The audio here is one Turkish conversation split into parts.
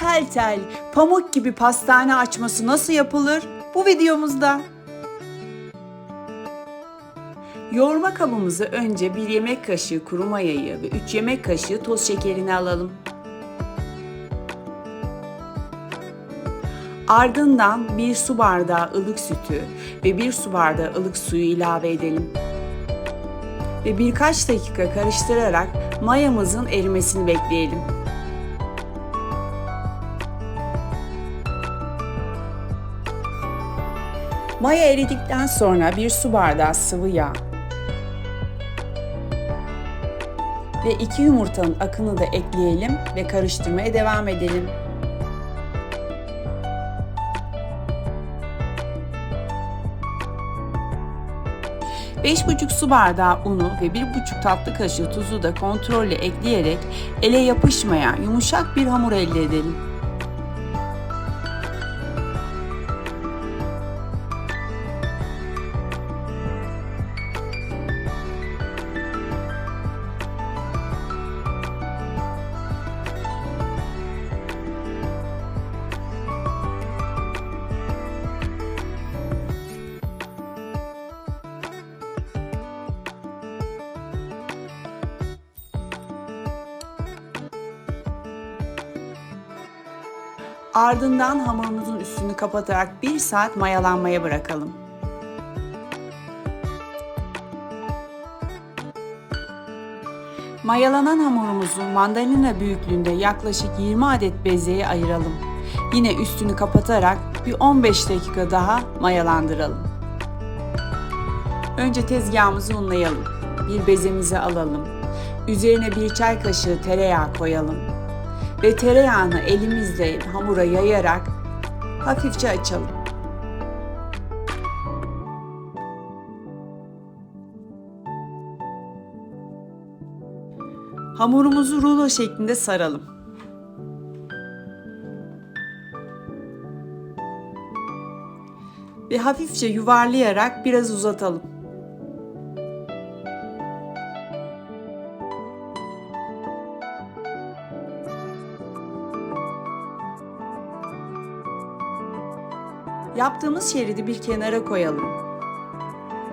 tel tel, pamuk gibi pastane açması nasıl yapılır? Bu videomuzda. Yoğurma kabımızı önce 1 yemek kaşığı kuru mayayı ve 3 yemek kaşığı toz şekerini alalım. Ardından 1 su bardağı ılık sütü ve 1 su bardağı ılık suyu ilave edelim. Ve birkaç dakika karıştırarak mayamızın erimesini bekleyelim. Maya eridikten sonra bir su bardağı sıvı yağ ve iki yumurtanın akını da ekleyelim ve karıştırmaya devam edelim. Beş buçuk su bardağı unu ve bir buçuk tatlı kaşığı tuzu da kontrolle ekleyerek ele yapışmayan yumuşak bir hamur elde edelim. Ardından hamurumuzun üstünü kapatarak 1 saat mayalanmaya bırakalım. Mayalanan hamurumuzu mandalina büyüklüğünde yaklaşık 20 adet bezeye ayıralım. Yine üstünü kapatarak bir 15 dakika daha mayalandıralım. Önce tezgahımızı unlayalım. Bir bezemizi alalım. Üzerine bir çay kaşığı tereyağı koyalım ve tereyağını elimizle hamura yayarak hafifçe açalım. Hamurumuzu rulo şeklinde saralım. Ve hafifçe yuvarlayarak biraz uzatalım. Yaptığımız şeridi bir kenara koyalım.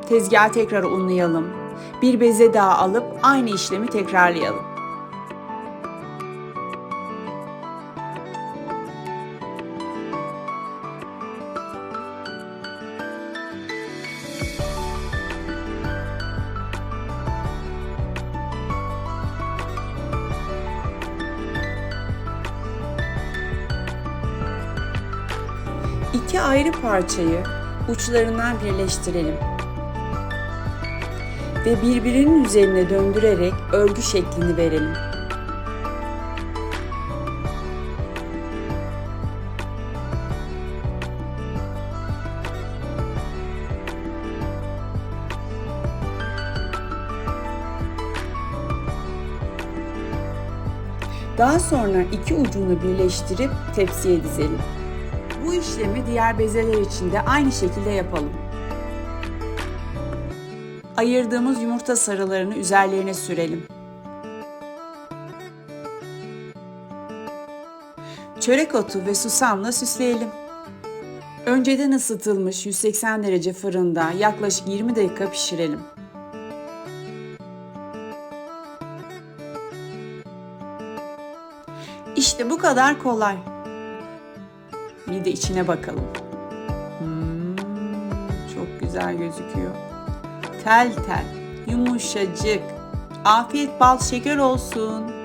Tezgahı tekrar unlayalım. Bir beze daha alıp aynı işlemi tekrarlayalım. İki ayrı parçayı uçlarından birleştirelim. Ve birbirinin üzerine döndürerek örgü şeklini verelim. Daha sonra iki ucunu birleştirip tepsiye dizelim. Bu işlemi diğer bezeler için de aynı şekilde yapalım. Ayırdığımız yumurta sarılarını üzerlerine sürelim. Çörek otu ve susamla süsleyelim. Önceden ısıtılmış 180 derece fırında yaklaşık 20 dakika pişirelim. İşte bu kadar kolay. Bir de içine bakalım. Hmm, çok güzel gözüküyor. Tel tel, yumuşacık. Afiyet bal şeker olsun.